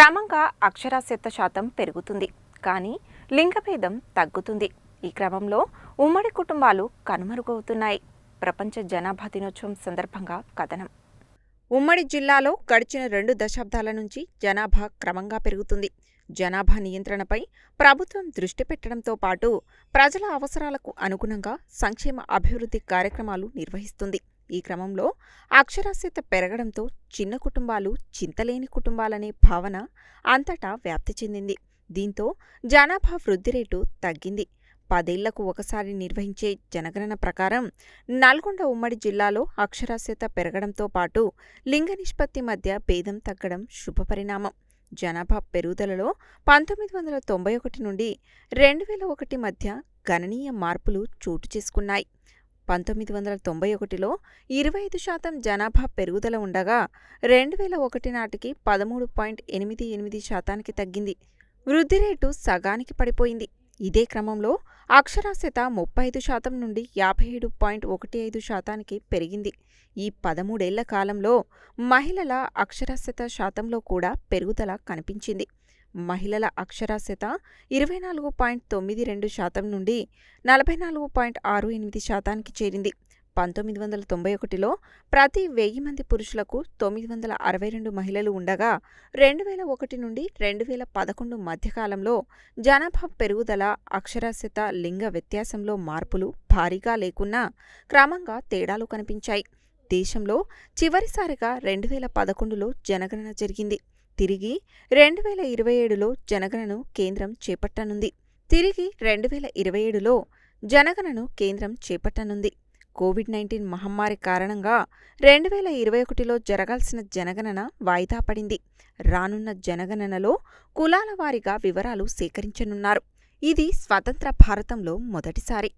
క్రమంగా అక్షరాస్యత శాతం పెరుగుతుంది కానీ లింగభేదం తగ్గుతుంది. ఈ క్రమంలో ఉమ్మడి కుటుంబాలు కనుమరుగవుతున్నాయి. ప్రపంచ జనాభా దినోత్సవం సందర్భంగా కథనం. ఉమ్మడి జిల్లాలో గడిచిన రెండు దశాబ్దాల నుంచి జనాభా క్రమంగా పెరుగుతుంది. జనాభా నియంత్రణపై ప్రభుత్వం దృష్టి పెట్టడంతో పాటు ప్రజల అవసరాలకు అనుగుణంగా సంక్షేమ అభివృద్ధి కార్యక్రమాలు నిర్వహిస్తుంది. ఈ క్రమంలో అక్షరాస్యత పెరగడంతో చిన్న కుటుంబాలు చింతలేని కుటుంబాలనే భావన అంతటా వ్యాప్తి చెందింది. దీంతో జనాభా వృద్ధి రేటు తగ్గింది. పదేళ్ళకు ఒకసారి నిర్వహించే జనగణన ప్రకారం నల్గొండ ఉమ్మడి జిల్లాలో అక్షరాస్యత పెరగడంతో పాటు లింగ నిష్పత్తి మధ్య భేదం తగ్గడం శుభపరిణామం. జనాభా పెరుగుదలలో పంతొమ్మిది వందల తొంభై ఒకటి నుండి రెండు వేల ఒకటి మధ్య గణనీయ మార్పులు చోటు చేసుకున్నాయి. పంతొమ్మిది వందల తొంభై ఒకటిలో ఇరవై ఐదు శాతం జనాభా పెరుగుదల ఉండగా రెండు వేల ఒకటి నాటికి పదమూడు పాయింట్ ఎనిమిది ఎనిమిది శాతానికి తగ్గింది. వృద్ధి రేటు సగానికి పడిపోయింది. ఇదే క్రమంలో అక్షరాస్యత ముప్పై ఐదు శాతం నుండి యాభై ఏడు పాయింట్ ఒకటి ఐదు శాతానికి పెరిగింది. ఈ పదమూడేళ్ళ కాలంలో మహిళల అక్షరాస్యత శాతంలో కూడా పెరుగుదల కనిపించింది. మహిళల అక్షరాస్యత ఇరవై నాలుగు పాయింట్ తొమ్మిది రెండు శాతం నుండి నలభై నాలుగు పాయింట్ ఆరు ఎనిమిది శాతానికి చేరింది. పంతొమ్మిది వందల తొంభై ఒకటిలో ప్రతి వెయ్యి మంది పురుషులకు తొమ్మిది వందల అరవై రెండు మహిళలు ఉండగా రెండు వేల ఒకటి నుండి రెండు వేల పదకొండు మధ్యకాలంలో జనాభా పెరుగుదల అక్షరాస్యత లింగ వ్యత్యాసంలో మార్పులు భారీగా లేకున్నా క్రమంగా తేడాలు కనిపించాయి. దేశంలో చివరిసారిగా రెండు వేల పదకొండులో జనగణన జరిగింది. తిరిగి రెండు వేల ఇరవై ఏడులో జనగణను కేంద్రం చేపట్టనుంది. తిరిగి రెండు వేల ఇరవై ఏడులో జనగణను కేంద్రం చేపట్టనుంది. కోవిడ్ నైన్టీన్ మహమ్మారి కారణంగా రెండు వేల ఇరవై ఒకటిలో జరగాల్సిన జనగణన వాయిదా పడింది. రానున్న జనగణనలో కులాల వారీగా వివరాలు సేకరించనున్నారు. ఇది స్వతంత్ర భారతంలో మొదటిసారి.